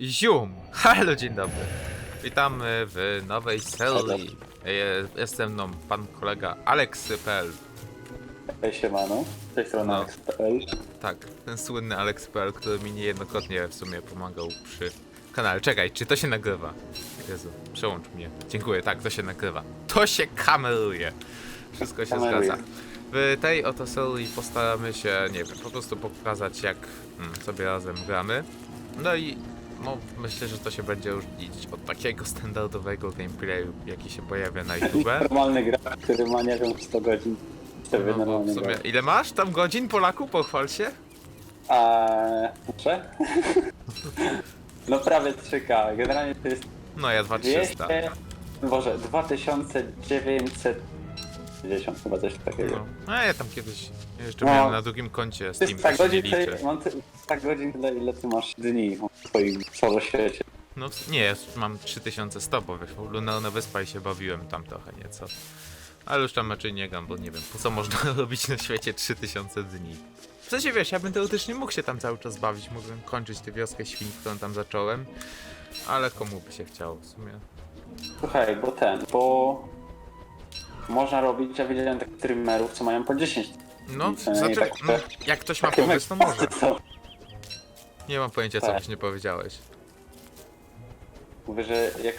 Zium! Halo, dzień dobry. Witamy w nowej serii. Je- Jest ze mną pan kolega Aleksy.pl. Cześć siemano, z tej strony No. Alex.pl. Tak, ten słynny Alex.pl, który mi niejednokrotnie w sumie pomagał przy kanale. Czekaj, czy to się nagrywa? Jezu, przełącz mnie. Dziękuję, tak, to się nagrywa. To się kameruje. Wszystko się Kameruje. zgadza. W tej oto serii postaramy się, nie wiem, po prostu pokazać jak mm, sobie razem gramy. No i no, myślę, że to się będzie różnić od takiego standardowego gameplayu, jaki się pojawia na YouTube. Normalny gracz, który ma nie wiem 100 godzin. Sobie No, bo w normalnie sumie, gra. ile masz tam godzin, Polaku? Pochwal się. Muszę? no prawie 3K. Generalnie to jest No ja 2300. 200... Boże, 2950 chyba coś takiego. No. A ja tam kiedyś jeszcze No. miałem na drugim koncie Steam, tak nie godzin, tyle, mam ty, tak godzin tyle, ile ty masz dni w swoim solo świecie. No nie, mam 3100, bo wiesz, Lunarna Wyspa i się bawiłem tam trochę nieco. Ale już tam raczej nie gram, bo nie wiem, po co można robić na świecie 3000 dni. W sensie wiesz, ja bym teoretycznie mógł się tam cały czas bawić, mógłbym kończyć tę wioskę świn, którą tam zacząłem. Ale komu by się chciało w sumie? Słuchaj, bo ten, bo można robić, ja widziałem takich streamerów, co mają po 10. No, znaczy, tak, no, jak ktoś ma Takie pomysł, to może. są. Nie mam pojęcia, co Tak. byś nie powiedziałeś. Mówię, że jak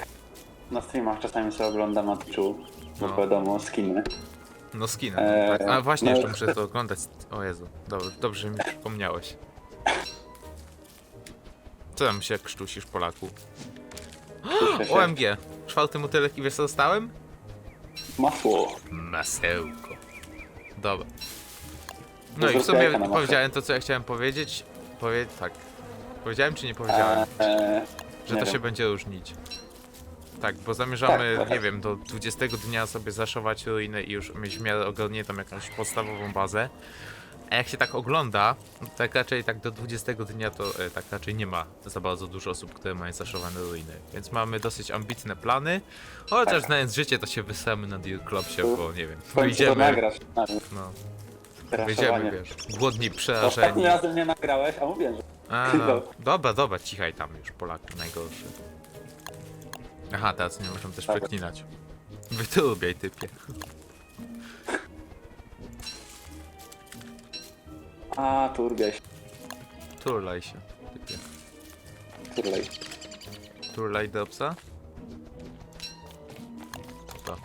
na streamach czasami sobie oglądam Twitchu, bo No. wiadomo, skiny. No skinem, Eee, tak. A właśnie, no- jeszcze muszę to oglądać. O Jezu, dobrze, dobrze że mi przypomniałeś. Co tam się krztusisz, Polaku? Się. OMG! Czwarty motylek i wiesz co dostałem? Masło. Masełko. Dobra. No i w Zrób sumie jajka na masę. powiedziałem to, co ja chciałem powiedzieć. Powie... tak. Powiedziałem czy nie powiedziałem? Eee, Że nie to wiem. się będzie różnić. Tak, bo zamierzamy, Tak, nie wiem, do 20 dnia sobie zaszować ruiny i już mieć w miarę ogarniętą jakąś podstawową bazę. A jak się tak ogląda, tak raczej tak do 20 dnia to e, tak raczej nie ma za bardzo dużo osób, które mają zaszowane ruiny. Więc mamy dosyć ambitne plany. Chociaż Tak. znając życie, to się wysamy na Deal Clubsie, bo nie wiem, W końcu to wyjdziemy, nagrasz. na no, wyjdziemy, wiesz, głodni, przerażeni. Ostatnim razem nie nagrałeś, a mówię, że A, no. Dobra, dobra, cichaj tam już, Polaku, najgorszy. Aha, teraz nie muszę też Tak. przeklinać. Wytrubiaj, typie. A turbiaj się, Turlaj się, typie. turlej. Turlaj do psa? To,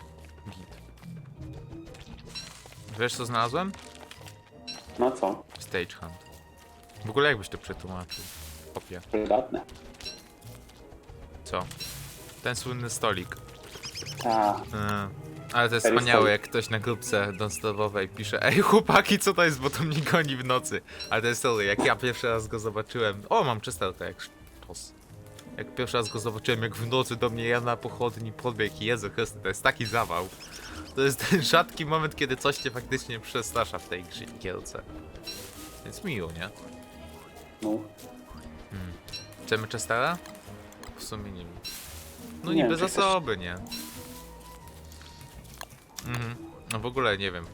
git. Wiesz co znalazłem? No co, Stage Hunt. W ogóle jakbyś to przetłumaczył? Kopia. przydatne. Co? Ten słynny stolik. A, Mm. Ale to jest Serio wspaniałe, jak ktoś na grupce donstopowej pisze Ej chłopaki, co to jest, bo to mnie goni w nocy. Ale to jest sorry, jak ja pierwszy raz go zobaczyłem... O, mam czystełkę jak sztos. Jak pierwszy raz go zobaczyłem, jak w nocy do mnie ja na pochodni podbiegł Jezu Chryste, to jest taki zawał. To jest ten rzadki moment, kiedy coś cię faktycznie przestrasza w tej grze- gierce. Więc miło, nie? no. Chcemy Chestera? W sumie nie wiem. No Nie niby czy chcesz- zasoby, nie? Mhm. No w ogóle nie wiem.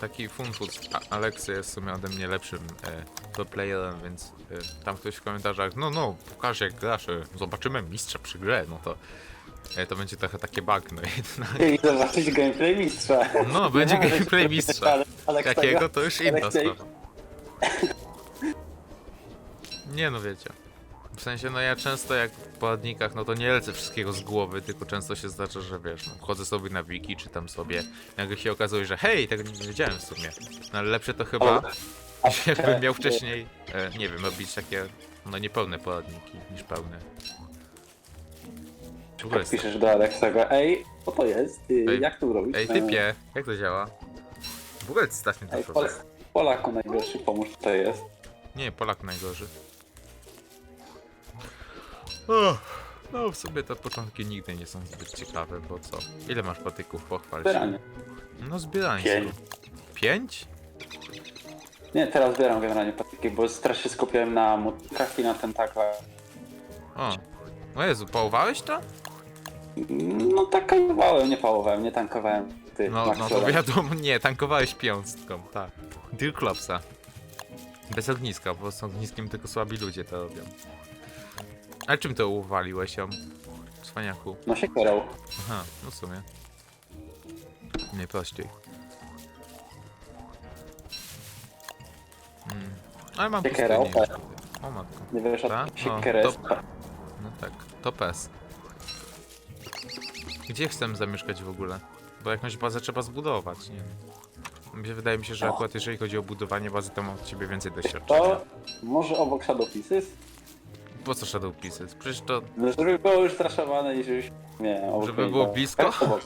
Taki funfut Aleksy jest w sumie ode mnie lepszym e, pro playerem, więc e, tam ktoś w komentarzach, no no, pokaż jak grasz, e, zobaczymy mistrza przy grze, no to e, to będzie trochę takie bagno jednak. I zobaczyć gameplay mistrza. No, będzie gameplay mistrza. tego- to już inna sprawa. Nie no wiecie. W sensie no ja często jak w poradnikach, no to nie lecę wszystkiego z głowy, tylko często się zdarza, że wiesz, no, wchodzę sobie na wiki, czytam sobie, nagle się okazuje, że hej, tego nie wiedziałem w sumie. No ale lepsze to chyba, jakbym miał wcześniej, e, nie wiem, robić takie, no niepełne poradniki, niż pełne. W ogóle jest piszesz do Aleksego, ej, co to jest? Ej, jak tu robić? Ej typie, jak to działa? W ogóle strasznie Ej, to Pol Polaku najgorszy pomóż to jest. Nie, Polak najgorzej. O, no w sobie te początki nigdy nie są zbyt ciekawe, bo co? Ile masz patyków pochwal się? Zbieranie. No zbierańsko. Pięć. Pięć? Nie, teraz zbieram generalnie patyki, bo strasznie skupiłem na motykach i na tentaklach. O. O Jezu, pałowałeś to? No tak tankowałem, nie pałowałem, nie tankowałem. Ty, No, Max no to wiadomo, nie, tankowałeś piąstką, tak. Deal Klopsa. Bez ogniska, bo z ogniskiem tylko słabi ludzie to robią. A czym to uwaliłeś ją? Cwaniaku. No się kierał. Aha, no w sumie. Najprościej. Mm. Ale mam Siekiera, pustynię. O matko. Nie wiesz, Ta? a No, siekierę to-. No tak, to pes. Gdzie chcemy zamieszkać w ogóle? Bo jakąś bazę trzeba zbudować, nie? Mi się- Wydaje mi się, że akurat jeżeli chodzi o budowanie bazy, to mam od ciebie więcej doświadczenia. To może obok Shadow Pieces? Po co Shadow Pieces? Przecież to... No, żeby było już straszowane i żebyś... Nie, obok Żeby niej było blisko? tak, obok.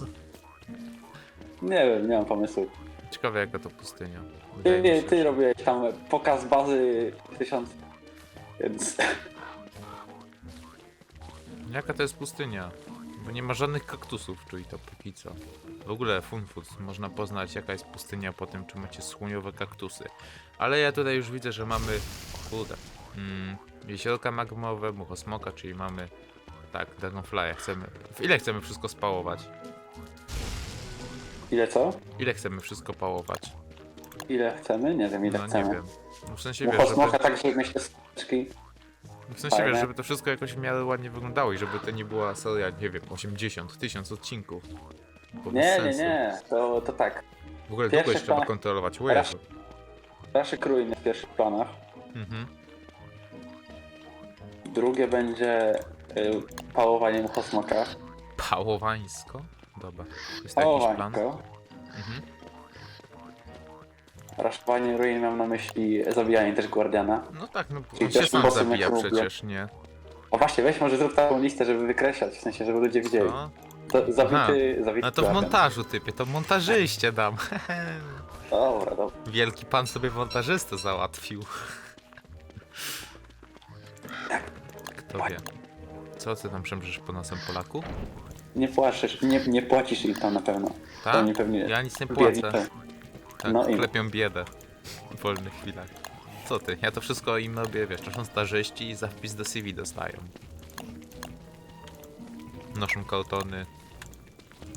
Nie wiem, nie mam pomysłu. Ciekawe jaka to pustynia. Wydaje Ty, mi nie, się, ty że- robiłeś tam pokaz bazy 1000, więc... Jaka to jest pustynia? Bo nie ma żadnych kaktusów, czyli to póki co. W ogóle funfus, można poznać jaka jest pustynia po tym, czy macie słoniowe kaktusy. Ale ja tutaj już widzę, że mamy... Kurde. Mm, jeziorka magmowe, muchosmoka, czyli mamy... Tak, Dragonfly'a chcemy... W ile chcemy wszystko spałować? Ile co? Ile chcemy wszystko pałować? Ile chcemy? Nie wiem, ile No nie chcemy. wiem. No w sensie wiesz, żeby... smoka tak, żeby mieć te skrzynki. W sensie wiesz, żeby to wszystko jakoś w miarę ładnie wyglądało i żeby to nie była seria, nie wiem, 80, 1000 odcinków. Bo Nie, nie, sensu. nie, to, to tak. W ogóle Pierwszy długo jeszcze trzeba plan- kontrolować. Raz-. Raszyk ruiny w pierwszych planach. Mhm. Drugie będzie y, pałowanie muchosmoka. Pałowańsko? Dobra. Jest to jakiś plan? Pałowanko. Mhm. Raszowanie ruin mam na myśli zabijanie też Guardiana. No tak, no Czyli on się też sam zabija przecież, nie? O właśnie, weź może zrób taką listę, żeby wykreślać, w sensie, żeby ludzie widzieli. No, To, zabity, zabity no to w Guardian. montażu typie, to montażyście dam. Dobra, dobra. Wielki pan sobie montażystę załatwił. Kto wie? Co ty tam przemrzysz po nosem Polaku? Nie płaczesz, nie, nie płacisz im tam na pewno. Tak? oni pewnie Ja nic nie biedni płacę. Tak, No i- klepią biedę w wolnych chwilach. Co ty? Ja to wszystko im robię, wiesz, to są starzyści i za wpis do CV dostają. Noszą kartony.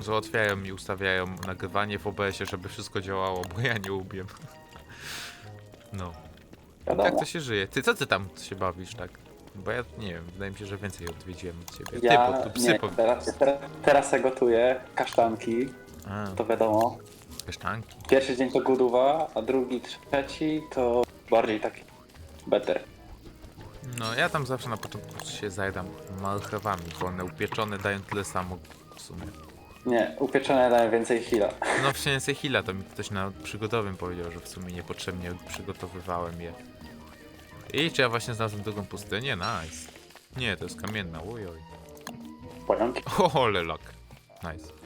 Załatwiają mi, ustawiają nagrywanie w OBS-ie, żeby wszystko działało, bo ja nie umiem. No, Wiadomo. tak to się żyje. Ty, co ty tam się bawisz, tak? Bo ja nie wiem, wydaje mi się, że więcej odwiedziłem od ciebie. Ja, ty, po, tu psy nie, po... teraz, teraz, teraz ja gotuję kasztanki, A, to wiadomo. kasztanki. Pierwszy dzień to godowa, a drugi, trzeci to bardziej taki better. No, ja tam zawsze na początku się zajadam marchewami, bo one upieczone dają tyle samo w sumie. Nie, upieczone dają więcej heala. No w sensie Hila to mi ktoś na przygotowym powiedział, że w sumie niepotrzebnie przygotowywałem je. I czy ja właśnie znalazłem drugą pustynię? Nice. Nie, to jest kamienna, ojoj. Pająki. O, lelak. Nice.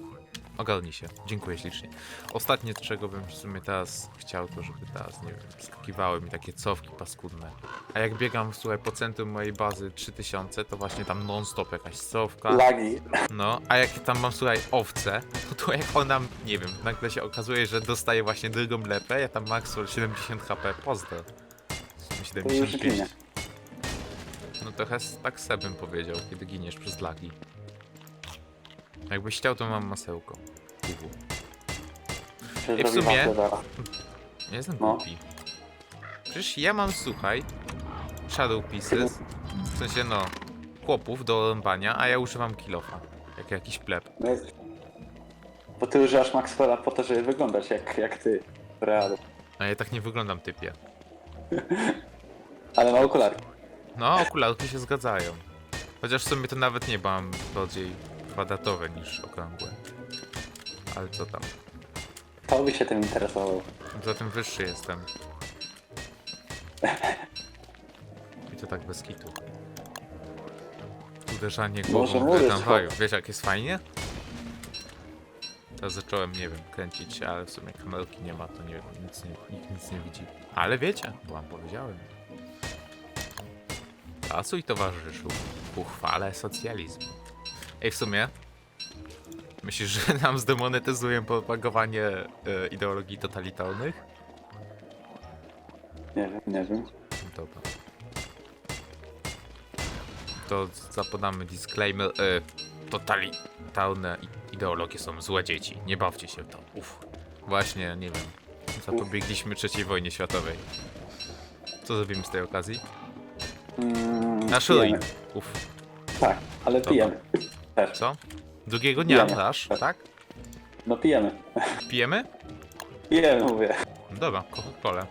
Ogarnij się. Dziękuję ślicznie. Ostatnie, czego bym w sumie teraz chciał, to żeby teraz, nie wiem, skakiwały mi takie cofki paskudne. A jak biegam, słuchaj, po centrum mojej bazy 3000, to właśnie tam non-stop jakaś cofka. Lagi. No, a jak tam mam, słuchaj, owce, to tu jak ona, nie wiem, nagle się okazuje, że dostaje właśnie drugą lepę, ja tam Maxwell 70 HP, pozdro. To już 75. ginie. No trochę s- tak se bym powiedział, kiedy giniesz przez lagi. Jakbyś chciał, to mam masełko. Czy I w zrobi sumie-. Nie jestem No. głupi. Przecież ja mam, słuchaj, Shadow Pieces, w sensie no, chłopów do rąbania, a ja używam kilofa. Jak jakiś pleb. No jest- Bo ty używasz Maxwella po to, żeby wyglądać jak, jak ty w realu. A ja tak nie wyglądam typie. Ale ma okulary. No, okularki się zgadzają. Chociaż w sumie to nawet nie mam bardziej kwadratowe niż okrągłe. Ale co tam? To by się tym interesował. Poza tym wyższy jestem. I to tak bez kitu. Uderzanie Może głową w tramwaju. Wiesz jak jest fajnie? Teraz zacząłem, nie wiem, kręcić się, ale w sumie kamerki nie ma, to nie, nic nie, nikt nic nie widzi. Ale wiecie, bo wam powiedziałem. Pracuj towarzyszu, ku chwale socjalizmu. Ej, w sumie, myślisz, że nam zdemonetyzują propagowanie e, ideologii totalitarnych? Nie wiem, nie wiem. Dobra. To zapodamy disclaimer. E, totalitarne ideologie są złe dzieci. Nie bawcie się w to. Uff. Właśnie, nie wiem. Zapobiegliśmy trzeciej wojnie światowej. Co zrobimy z tej okazji? Mm, Na szylej. pijemy. Uff, Tak, ale pijemy. Też. co? Drugiego dnia Pijemy. dasz, tak? No pijemy. Pijemy? Pijemy, mówię. Dobra, Coca-Cola.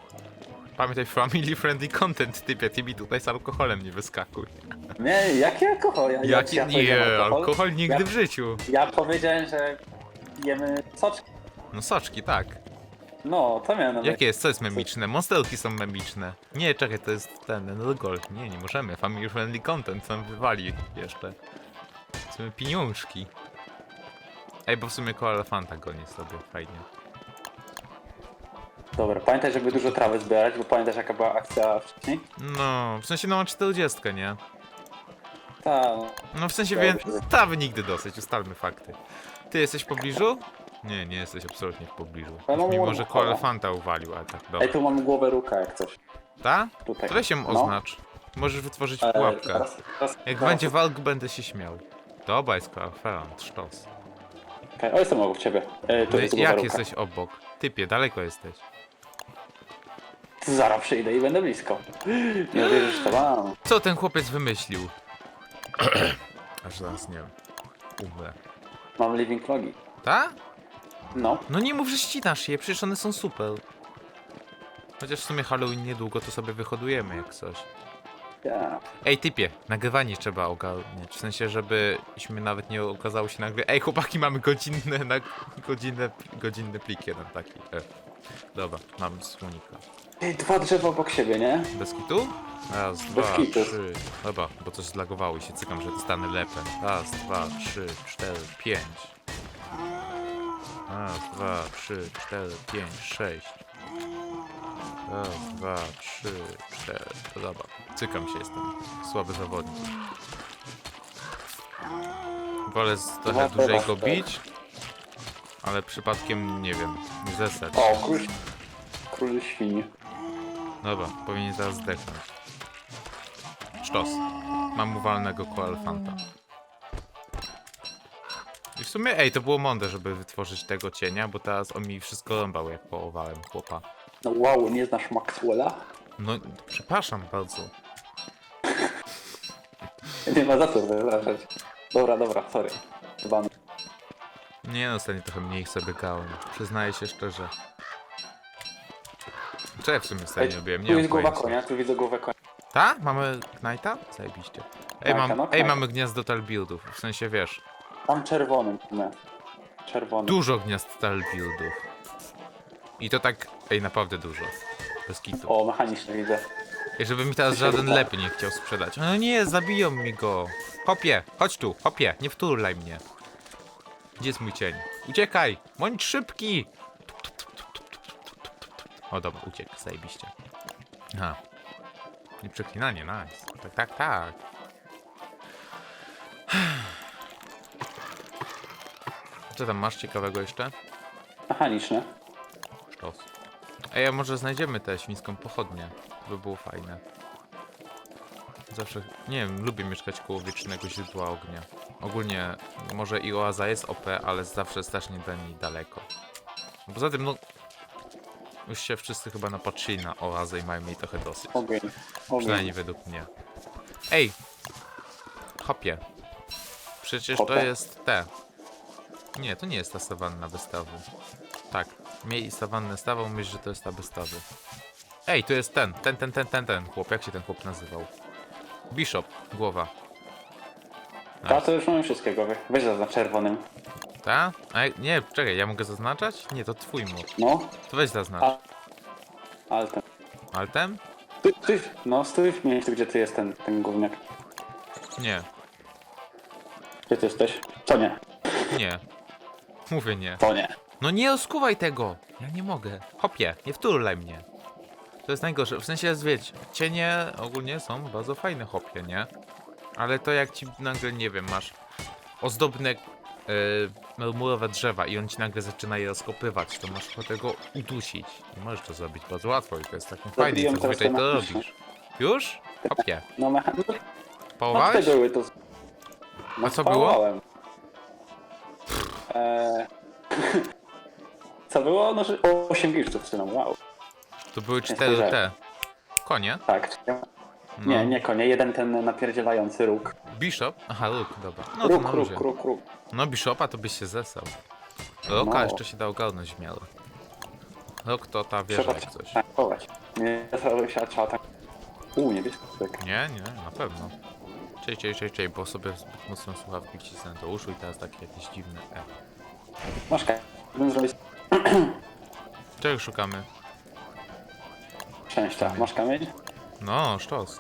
Pamiętaj, family friendly content, typie, ty mi tutaj z alkoholem nie wyskakuj. Nie, jaki alkohol? Ja, Jaki? ja Nie, powiedziałem alkohol nigdy Ja- w życiu. Ja powiedziałem, że pijemy soczki. No soczki, tak. No, to miałem na myśli. Jakie jest? Co jest memiczne? Monsterki są memiczne. Nie, czekaj, to jest ten, no gold. Nie, nie możemy. Family friendly content nam wywali jeszcze. Są pieniążki. Ej, bo w sumie koło elefanta goni sobie, fajnie. Dobra, pamiętaj, żeby dużo trawy zbierać, bo pamiętasz jaka była akcja wcześniej? No, w sensie no ma 40, nie? Tak. No w sensie Dobrze. więc trawy nigdy dosyć, ustalmy fakty. Ty jesteś w pobliżu? Nie, nie jesteś absolutnie w pobliżu. Ja mam Mimo, że kolę. elefanta uwalił, ale tak, Ej, dobra. tu mam głowę ruka jak coś. Ta? Tutaj. To weź ją No. oznacz. Możesz wytworzyć pułapkę. teraz- teraz- Jak teraz- będzie walk, będę się śmiał. Dobra, jest koaferant, sztos. Okej, O, jestem obok ciebie. E, tu jest głowa jak ruka. jesteś obok? Typie, daleko jesteś. Zaraz przyjdę i będę blisko. Nie wierzysz, to mam. Co ten chłopiec wymyślił? Aż zaraz nie. Umrę. Mam living logi. Ta? No. No nie mów, że ścinasz je, przecież one są super. Chociaż w sumie Halloween niedługo, to sobie wyhodujemy jak coś. Ja. Ej, typie, nagrywanie trzeba ogarniać. W sensie, żebyśmy nawet nie okazało się nagle. Ej, chłopaki, mamy godzinne, na, godzinne, godzinny plik jeden taki. E. Dobra, mam słonika. Ej, dwa drzewa obok siebie, nie? Bez kitu? Raz, Bez dwa, kitu. trzy. Dobra, bo coś zlagowało i się cykam, że dostanę lepem. Raz, dwa, trzy, cztery, pięć. Raz, dwa, trzy, cztery, pięć, sześć. Raz, dwa, trzy, cztery. To dobra, cykam się, jestem słaby zawodnik. Wolę z trochę Dwa dłużej go tak. bić, ale przypadkiem, nie wiem, nie zesrać. O, król, król świni. Dobra, powinien zaraz zdechnąć. Sztos. Mam uwalnego koalfanta. Sumie, ej, to było mądre, żeby wytworzyć tego cienia, bo teraz on mi wszystko rąbał, jak połowałem chłopa. No wow, nie znasz Maxwella? No, przepraszam bardzo. Nie ma za co wyrażać. Dobra, dobra, sorry. Nie no, ostatnio trochę mniej sobie grałem. Przyznaję się szczerze. Co ja w sumie ostatnio robiłem? Nie tu mam jest głowa pojęcia. konia, tu widzę głowę konia. Ta? Mamy Knighta? Zajebiście. Ej, mam, no, ej, mamy gniazdo talbuildów. W sensie, wiesz, Tam czerwonym. Nie. Czerwony. Dużo gniazd talbuildów. I to tak, ej, naprawdę dużo. Bez kitu. O, mechanicznie widzę. I żeby mi teraz żaden lepiej nie chciał sprzedać. No nie, zabiją mi go. Hopie, chodź tu, hopie, nie wturlaj mnie. Gdzie jest mój cień? Uciekaj, bądź szybki. O dobra, uciekł, zajebiście. Aha. Nie przeklinanie, nice. Tak, tak, tak. Co tam masz ciekawego jeszcze? Mechaniczne. Sztos. Ej, a może znajdziemy tę świńską pochodnię? To by było fajne. Zawsze, nie wiem, lubię mieszkać koło wiecznego źródła ognia. Ogólnie, może i oaza jest OP, ale zawsze strasznie do niej daleko. Poza tym, no... Już się wszyscy chyba napatrzyli na oazę i mają jej trochę dosyć. Ogień. Ogień. Przynajmniej według mnie. Ej! Hopie. Przecież to Hopie? jest te. Nie, to nie jest ta sawanna wystawy. Tak, miej sawannę stawą, myśl, że to jest ta wystawy. Ej, to jest ten, ten, ten, ten, ten, ten chłop. Jak się ten chłop nazywał? Bishop, głowa. Ta to już mamy wszystkie głowy. Weź zaznacz czerwonym. Ta? A, nie, czekaj, ja mogę zaznaczać? Nie, to twój mod. No. To weź zaznacz. A. Ale ten. Altem? Stój, stój, no stój w miejscu, gdzie ty jest ten, ten gówniak. Nie, Gdzie ty jesteś? To nie. nie. Mówię nie. To nie. No nie oskuwaj tego! Ja nie mogę. Hopie, nie wturlaj mnie. To jest najgorsze. W sensie, wiecie, cienie ogólnie są bardzo fajne hopie, nie? Ale to jak ci nagle, nie wiem, masz ozdobne yy, marmurowe drzewa i on ci nagle zaczyna je rozkopywać, to masz ochotę go udusić. I możesz to zrobić bardzo łatwo i to jest takim Zabiłem teraz zazwyczaj to robisz. Już? Hopie. No mechaniczne. No Połowałeś? były to. A co było? Eee... Co było? No, że 8 wilczów co nam, wow. To były cztery te. Konie? Tak, No. Nie, nie konie, jeden ten napierdzielający róg. Bishop? Aha, Luke, dobra. No to róg, na róg, luzie. róg, róg. No Bishopa to byś się zesał. Roka No. jeszcze się da ogarnąć w miarę. Rok to ta wieża Trzeba jak coś. tankować. Nie, trzeba trzeba tak... Uuu, niebieski. Nie, nie, na pewno. Czej, czej, czej, czej, bo sobie zbyt mocno słuchawki wcisnę do uszu i teraz takie jakieś dziwne E. Masz. Bym zrobić Czego szukamy? szczęścia. Masz kamień? No, sztos.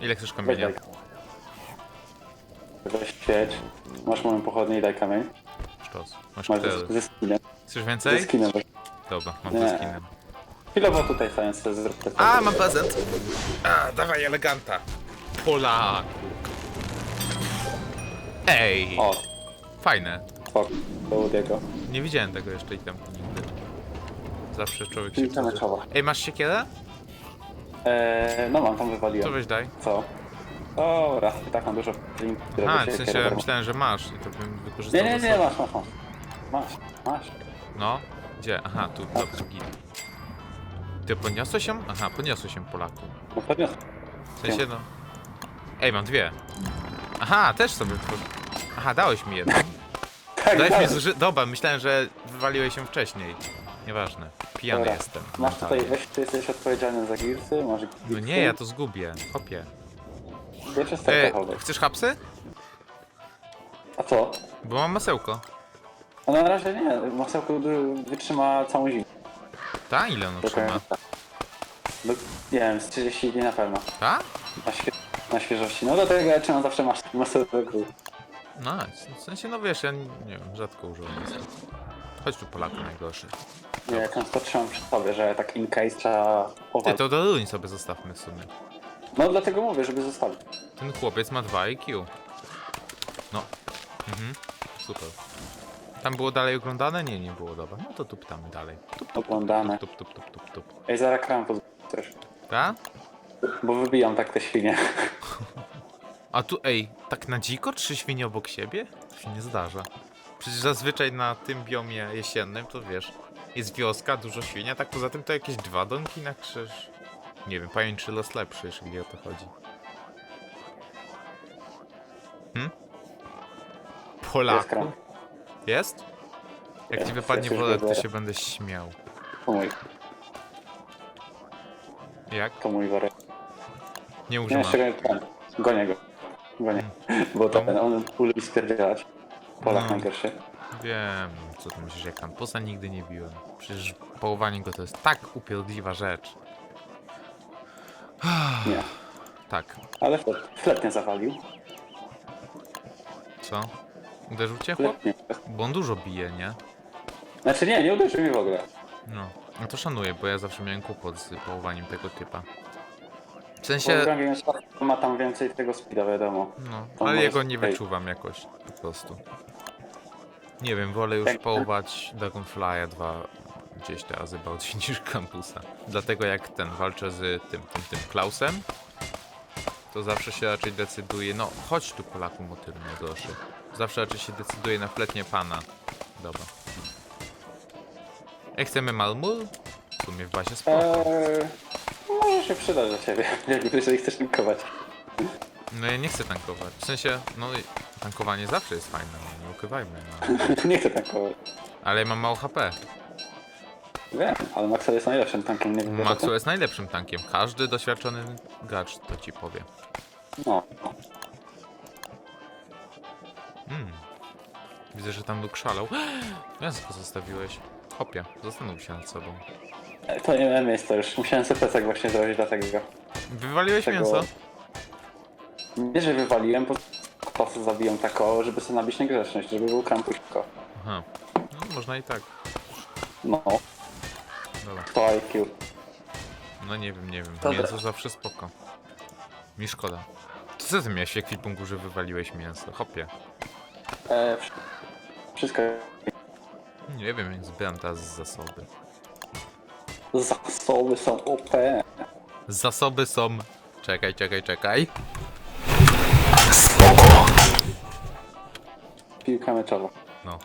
Ile chcesz Weź kamienia? daj. Weź świeć. Masz moją pochodnię i daj kamień. Sztos. Masz Masz cztery. ze, ze skinem. Chcesz Ze więcej? skinem. Dobra, mam Nie. ze skinem. Chwilowo tutaj science zrób te A, mam prezent! A, dawaj eleganta. Polaku. Ej, O, fajne. fuck. Do Udiego. Nie widziałem tego jeszcze i tam nigdy. Zawsze człowiek się... Piłka meczowa. Ej, masz siekierę? Eee, no mam, tam To wywaliłem. weź daj. Co? Dobra, i tak mam dużo link, które A, w sensie kierowały. myślałem, że masz i to bym wykorzystał Nie, nie, nie, masz, masz, masz. Masz, masz. No, gdzie? Aha, tu, tu, tu git. Ty podniosłeś się? Aha, podniosłeś się Polaku. No podniosę. W sensie no... Ej, mam dwie. Aha, też sobie... pod- Aha, dałeś mi jedną. Tak, Dałeś mi tak. zuży... Dobra, myślałem, że wywaliłeś się wcześniej. Nieważne. Pijany Dobra. jestem. Masz tutaj, mentalnie. weź, ty jesteś odpowiedzialny za gilsy, masz No nie, ja to zgubię. Kopię. Jest Ej, alkoholowy. chcesz hapsy? A co? Bo mam masełko. A na razie nie, masełko wytrzyma całą zimę. Ta? Ile ono trzyma? no, nie wiem, z 30 dni na pewno. Ta? Na, świe na świeżości. No do tego trzymam zawsze masz masełko. No, w sensie, no wiesz, ja nie wiem, rzadko używam masełka. Chodź tu Polaku najgorszy. Nie, ja często trzymam przy sobie, że tak in case trzeba Ty, powalczyć. to do ruin sobie zostawmy w sumie. No dlatego mówię, żeby zostawić. Ten chłopiec ma 2 IQ. No. Mhm. Super. Tam było dalej oglądane? Nie, nie było, dobra. No to tuptamy dalej. Oglądane. tup, tup, tup, tup, tup. Ej, zaraz krampus też. Ta? Bo wybijam tak te świnie. A tu, ej, tak na dziko trzy świnie obok siebie? To się nie zdarza. Przecież zazwyczaj na tym biomie jesiennym to wiesz, jest wioska, dużo świnia, tak poza tym to jakieś dwa domki na krzyż. Nie wiem, pamięć czy los lepszy, jeśli o to chodzi. Jest Polaku? Jest? Jak ci wypadnie worek, to się będę śmiał. To mój, Jak? to mój worek. Nie Nie, używam. jeszcze go ten. Gonię go. Gonię. Bo ten, on lubi spierdzielać. Polak No. najgorszy. Wiem, co ty myślisz, jak kampusa nigdy nie biłem. Przecież połowanie go to jest tak upierdliwa rzecz. Nie. Tak, Ale flet, flet nie zawalił. co? Uderzył cię chłop? Flet nie. Bo on dużo bije, nie? Znaczy nie, nie uderzył mnie w ogóle. No. No to szanuję, bo ja zawsze miałem kłopot z połowaniem tego typa. W sensie, ma tam więcej tego speeda, wiadomo. no, ale jego nie wyczuwam jakoś, po prostu. Nie wiem, wolę już Tak. połować Dragonfly'a dwa gdzieś te razy bardziej niż Campusa. Dlatego jak ten walczę z tym, tym, tym Klausem, to zawsze się raczej decyduje, no chodź tu Polaku motyl najgorszy. Zawsze raczej się decyduje na fletnie pana. Dobra. Jak chcemy Malmur? W sumie w bazie spoko. Eee, może się przydać dla ciebie, jeżeli chcesz tankować. No ja nie chcę tankować. W sensie, no i tankowanie zawsze jest fajne, no, nie ukrywajmy. No. nie chcę tankować. Ale ja mam mało HP. Wiem, ale Maxwell jest najlepszym tankiem, nie wiem Maxwell jest najlepszym tankiem. Każdy doświadczony gracz to ci powie. No, Mm. Widzę, że tam Luke szalał. Mięsko zostawiłeś. Hopie, zastanów się nad sobą. To nie miałem miejsca już. Musiałem sobie plecak właśnie zrobić dlatego. Wywaliłeś Tego- mięso? Nie, że wywaliłem, po prostu zabiłem tak o, żeby sobie nabić niegrzeczność, żeby był krampuśko. Aha. No, można i tak. No, Dobra. to IQ. No nie wiem, nie wiem. Dobra. Mięso zawsze spoko. Mi szkoda. To co ty miałeś w ekwipunku, że wywaliłeś mięso? Hopie. E, wsz- wszystko Nie wiem, jak zbieram teraz zasoby. Zasoby są OP. Zasoby są... Czekaj, czekaj, czekaj. Piłka meczowa. No.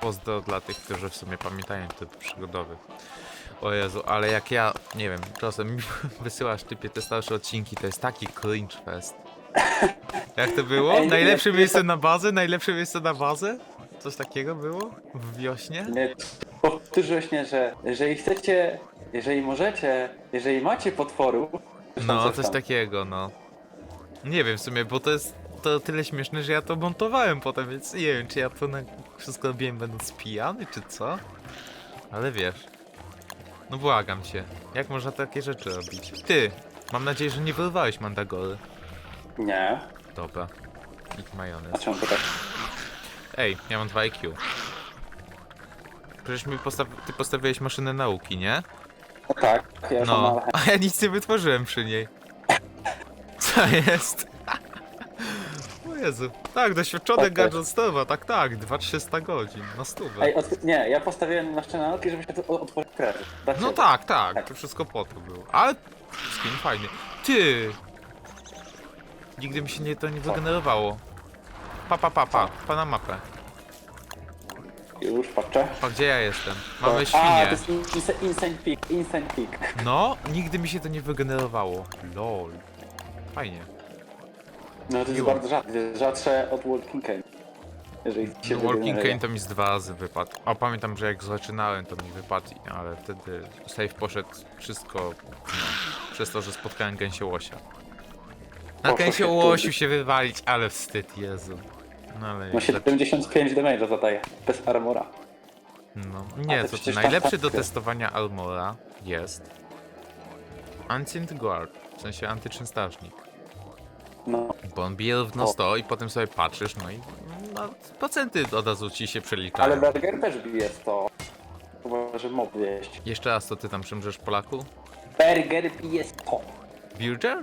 Pozdro dla tych, którzy w sumie pamiętają typ przygodowy. O Jezu, ale jak ja, nie wiem, czasem mi wysyłasz typie te starsze odcinki, to jest taki cringe fest. Jak to było? Ej, nie, Najlepsze nie, miejsce na bazę? Najlepsze miejsce na bazę? Coś takiego było? W wiośnie? Nie, mnie, że jeżeli chcecie, jeżeli możecie, jeżeli macie potworów... No, coś tam. takiego, no. Nie wiem w sumie, bo to jest to tyle śmieszne, że ja to montowałem potem, więc nie wiem, czy ja to na wszystko robiłem będąc pijany, czy co? Ale wiesz. No błagam cię, jak można takie rzeczy robić? Ty, mam nadzieję, że nie wyrwałeś mandagory. Nie. Dobra. A majonez. czemu to tak? Ej, ja mam 2 IQ. Przecież mi ty postawiłeś maszynę nauki, nie? No tak, ja już mam No, ale... a ja nic nie wytworzyłem przy niej. Co jest? O Jezu. Tak, doświadczony Tak, tak. gadżet tak, tak, 2300 godzin na stówę. Ej, od... nie, ja postawiłem na szczęście nauki, żebyś to otworzył kredyt. No tak, tak, Tak. to wszystko po to było. Ale skin fajny. Ty! Nigdy mi się nie, to nie wygenerowało. Pa, pa, pa, pa, pa na mapę. Już, patrzę. Pa, gdzie ja jestem? Mamy A, świnię. to jest insa- Insane Peak, Insane Peak. No, nigdy mi się to nie wygenerowało. Lol. Fajnie. No to jest Miło. bardzo rzadkie, rzadsze od Walking Cane. Jeżeli się No, Walking wygeneruje. Cane to mi z dwa razy wypadł. A pamiętam, że jak zaczynałem, to mi wypadł, ale wtedy save poszedł wszystko no, przez to, że spotkałem gęsiołosia. Na Poszło się gęsiołosiu się wywalić, ale wstyd, Jezu. No ale No jak 75 damage'a zadaje, bez armora. No, nie, to to przecież najlepszy do testowania Almora jest Ancient Guard, w sensie antyczny strażnik. No, Bo on bije równo O. 100 i potem sobie patrzysz, no i no, procenty od razu ci się przeliczają. ale Berger też bije 100. Chyba, że mob. Jeszcze raz, to ty tam przymrzesz Polaku? Berger bije 100. Bilger?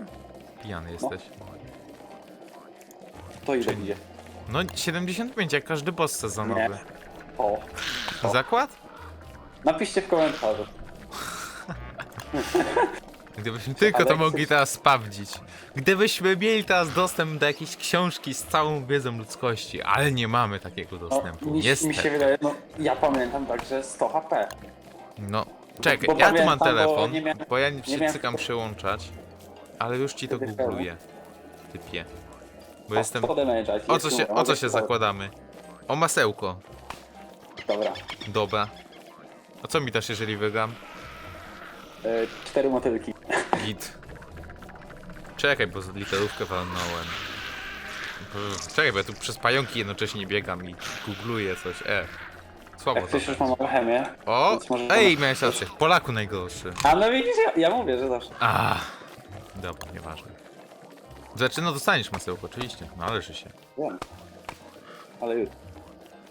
Pijany jesteś. To ile bije? No 75 jak każdy boss sezonowy. Nie. O. Zakład? Napiszcie w komentarzu. Gdybyśmy tylko to mogli teraz sprawdzić. Gdybyśmy mieli teraz dostęp do jakiejś książki z całą wiedzą ludzkości, ale nie mamy takiego No, dostępu. mi, mi Niestety. się wydaje, no ja pamiętam także 100 HP. No, czekaj, bo ja tu mam pamiętam, bo telefon, nie miałem- bo ja się miałem- cykam przyłączać, ale już ci to Wtedy googluję. Typie. Bo jestem... 100 damage'a. O co się, o co się zakładamy? O masełko. Dobra. Dobra. A co mi dasz, jeżeli wygram? E, cztery motylki. Git. Czekaj, bo literówkę walnąłem. Czekaj, bo ja tu przez pająki jednocześnie biegam i googluję coś. E. Słabo Jak to. już mam alchemię. O! więc może- Ej, miałeś rację. Polaku najgorszy. A no widzisz, ja, ja mówię, że zawsze. A. Dobra, nieważne. Znaczy, no dostaniesz masełko, oczywiście. Należy się. Wiem. Ale już.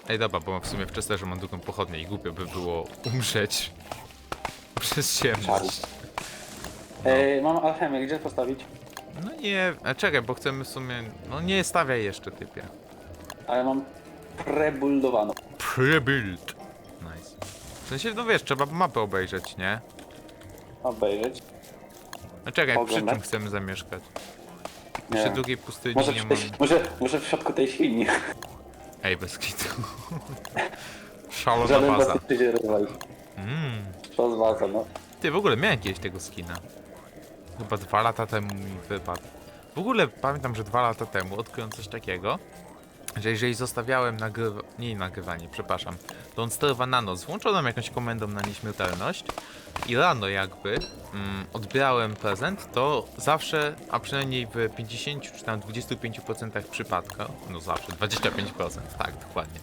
Ej, dobra, bo w sumie w Chesterze mam drugą pochodnię i głupio by było umrzeć przez ciemność. E, mam alchemię, gdzie postawić? No nie, a czekaj, bo chcemy w sumie... No nie stawiaj jeszcze, typie. Ale mam prebuldowaną. Prebuild. Nice. W sensie, no wiesz, trzeba mapę obejrzeć, nie? Obejrzeć. No czekaj, przy Oglądać? czym chcemy zamieszkać? Nie. Przy drugiej pustyni Może, nie w mam... tej, może, może w środku tej świni. Ej, bez kitu. Szalona Żaden baza. was nie przyjdzie rozwalić. Mm. To z baza, no. Ty, w ogóle miałem kiedyś tego skina. Chyba dwa lata temu mi wypadł. W ogóle pamiętam, że dwa lata temu odkryłem coś takiego, że jeżeli zostawiałem nagrywa... nie nagrywanie, przepraszam, to on sterowa na noc, włączoną jakąś komendą na nieśmiertelność i rano jakby mm, odbierałem prezent, to zawsze, a przynajmniej w 50 czy tam 25% przypadkach, no zawsze, 25%, tak, dokładnie,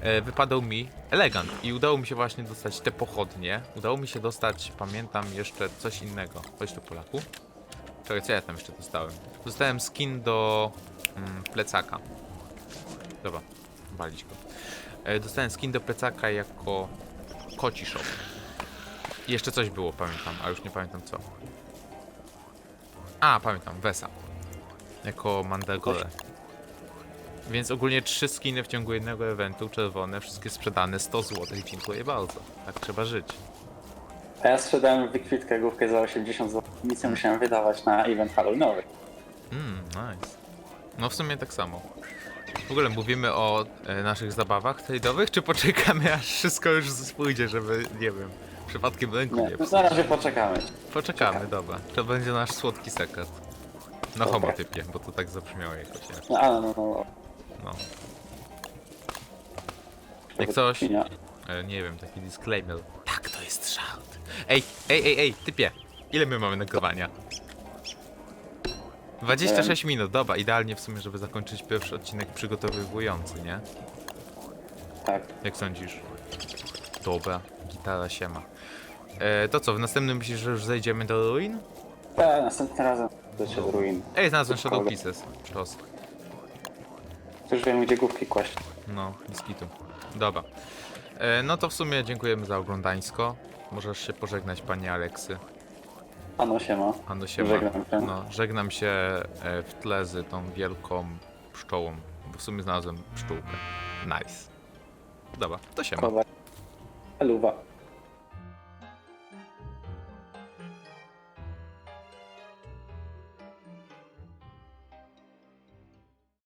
e, wypadał mi elegant i udało mi się właśnie dostać te pochodnie. Udało mi się dostać, pamiętam jeszcze coś innego. Chodź tu Polaku. Czekaj, co ja tam jeszcze dostałem? Dostałem skin do mm, plecaka. Dobra, walić go. E, dostałem skin do plecaka jako koci shop. I jeszcze coś było, pamiętam, a już nie pamiętam co. A, pamiętam, Wesa. Jako Mandragore. Więc ogólnie trzy skiny w ciągu jednego eventu, czerwone, wszystkie sprzedane 100 zł. Dziękuję bardzo. Tak trzeba żyć. A ja sprzedałem wykwitkę główkę za 80 zł. Nic nie musiałem wydawać na event halloweenowy. Mmm, nice. No w sumie tak samo. W ogóle mówimy o e, naszych zabawach trade'owych, czy poczekamy aż wszystko już pójdzie, żeby, nie wiem, Przypadkiem ręku Nie, nie no psuć. na razie poczekamy. Poczekamy, dobra. To będzie nasz słodki sekret. Na Dobra. homotypie, bo to tak zabrzmiało jakoś. nie? No, ale no, no. No. Jak coś, e, nie wiem, taki disclaimer. Tak, to jest żart. Ej, ej, ej, ej, typie. Ile my mamy nagrywania? 26 minut, dobra, idealnie w sumie, żeby zakończyć pierwszy odcinek przygotowywujący, nie? Tak. Jak sądzisz? Dobra, gitara siema. E, to co, w następnym myślisz, że już zejdziemy do ruin? Tak, następnym razem do ruin. Ej, znalazłem Shadow Pieces. Sztos. Już wiem, gdzie główki kłaść. No, biskitu. Dobra. E, no to w sumie dziękujemy za oglądańsko. Możesz się pożegnać, panie Aleksy. Ano siema. Ano siema. Żegnam się. No, żegnam się e, w tle z tą wielką pszczołą. Bo w sumie znalazłem pszczółkę. Nice. Dobra, to siema. Kowa. Luwa.